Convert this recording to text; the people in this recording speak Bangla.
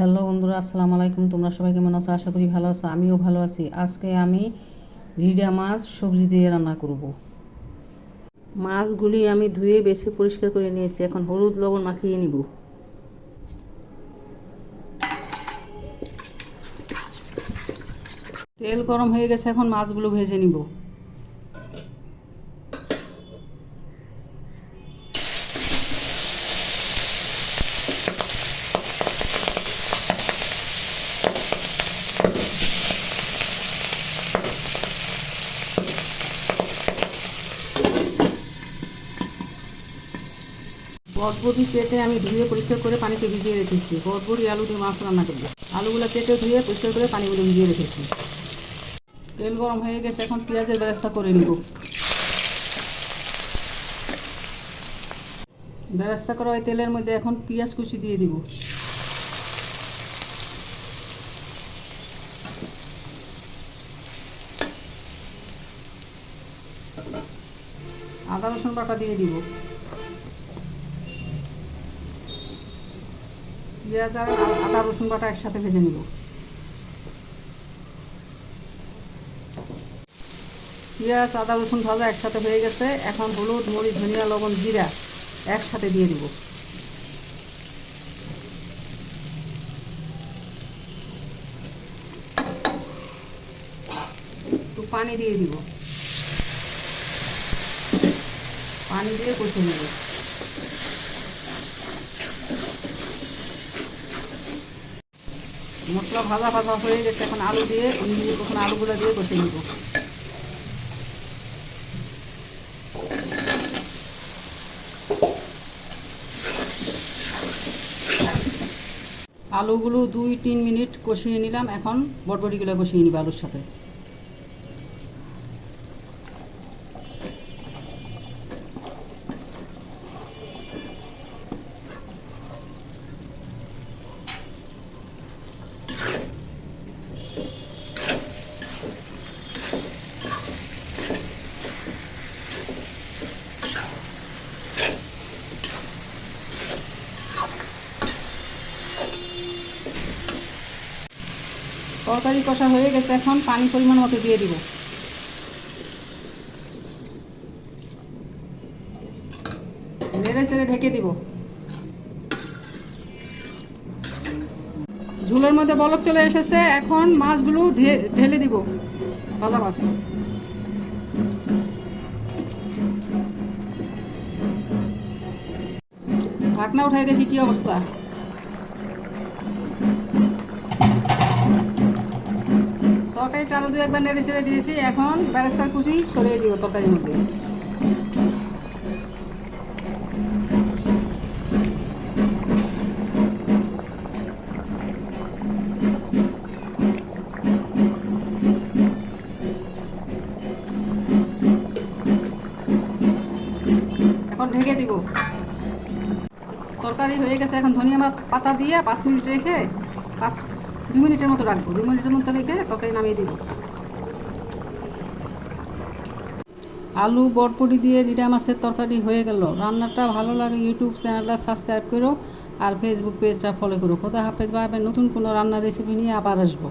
হ্যালো বন্ধুরা, আসসালামু আলাইকুম। তোমরা সবাই কেমন আছো? আশা করি ভালো আছো। আমিও ভালো আছি। আজকে আমি রিডা মাছ সবজি দিয়ে রান্না করব। মাছগুলি আমি ধুয়ে বেছে পরিষ্কার করে নিয়েছি। এখন হলুদ, লবণ মাখিয়ে নিব। তেল গরম হয়ে গেছে, এখন মাছগুলো ভেজে নিব। বটবটি কেটে আমি ধুয়ে পরিষ্কার করে পানিতে ভিজিয়ে রেখেছি। বটবটি আলু দিয়ে মাছ রান্না করব। আলুগুলো কেটে ধুয়ে পরিষ্কার করে পানিগুলো ভিজিয়ে রেখেছি। তেল গরম হয়ে গেছে, এখন পেঁয়াজের ব্যবস্থা করে নিব। ব্যবস্থা করা ওই তেলের মধ্যে এখন পেঁয়াজ কুচি দিয়ে দিব। আদা রসুন বাটা দিয়ে দিব। পেঁয়াজ আর আদা রসুন বাটা একসাথে ভেজে নিব। পেঁয়াজ আদা রসুন ভাজা একসাথে হয়ে গেছে। এখন হলুদ, মরিচ, ধনিয়া, লবণ, জিরা একসাথে দিয়ে দিব পানি দিয়ে দিব। পানি দিয়ে কষে নেব। মশলা ভাজা ভাজা হয়ে গেছে, এখন আলু দিয়ে ওই দিয়ে তখন আলুগুলো দিয়ে কষে নিব। আলুগুলো দুই তিন মিনিট কষিয়ে নিলাম, এখন বটবটিগুলো কষিয়ে নিব আলুর সাথে। তরকারি কষা হয়ে গেছে, এখন পানি পরিমাণ মতো দিয়ে দিব। নেড়ে চেড়ে ঢেকে দিব। ঝুলের মধ্যে বলক চলে এসেছে, এখন মাছগুলো ঢেলে দিব ভাজা মাছ। ঢাকনা উঠাই দেখি কি অবস্থা। তরকারিটা আলু দিয়ে একবার নেড়ে ছেড়ে দিয়েছি, এখন ব্যারেস্তার কুচি সরিয়ে দিব তরকারির মধ্যে। এখন ঢেকে দিব। তরকারি হয়ে গেছে, এখন ধনিয়া পাতা দিয়ে পাঁচ মিনিট রেখে পাঁচ দু মিনিটের মতো রাখব। দু মিনিটের মতো রেখে তরকারি নামিয়ে দিব। আলু বটপটি দিয়ে রিডা মাছের তরকারি হয়ে গেল। রান্নাটা ভালো লাগে ইউটিউব চ্যানেলটা সাবস্ক্রাইব করো আর ফেসবুক পেজটা ফলো করো। খোদা হাফেজ বা নতুন কোনো রান্নার রেসিপি নিয়ে আবার আসব।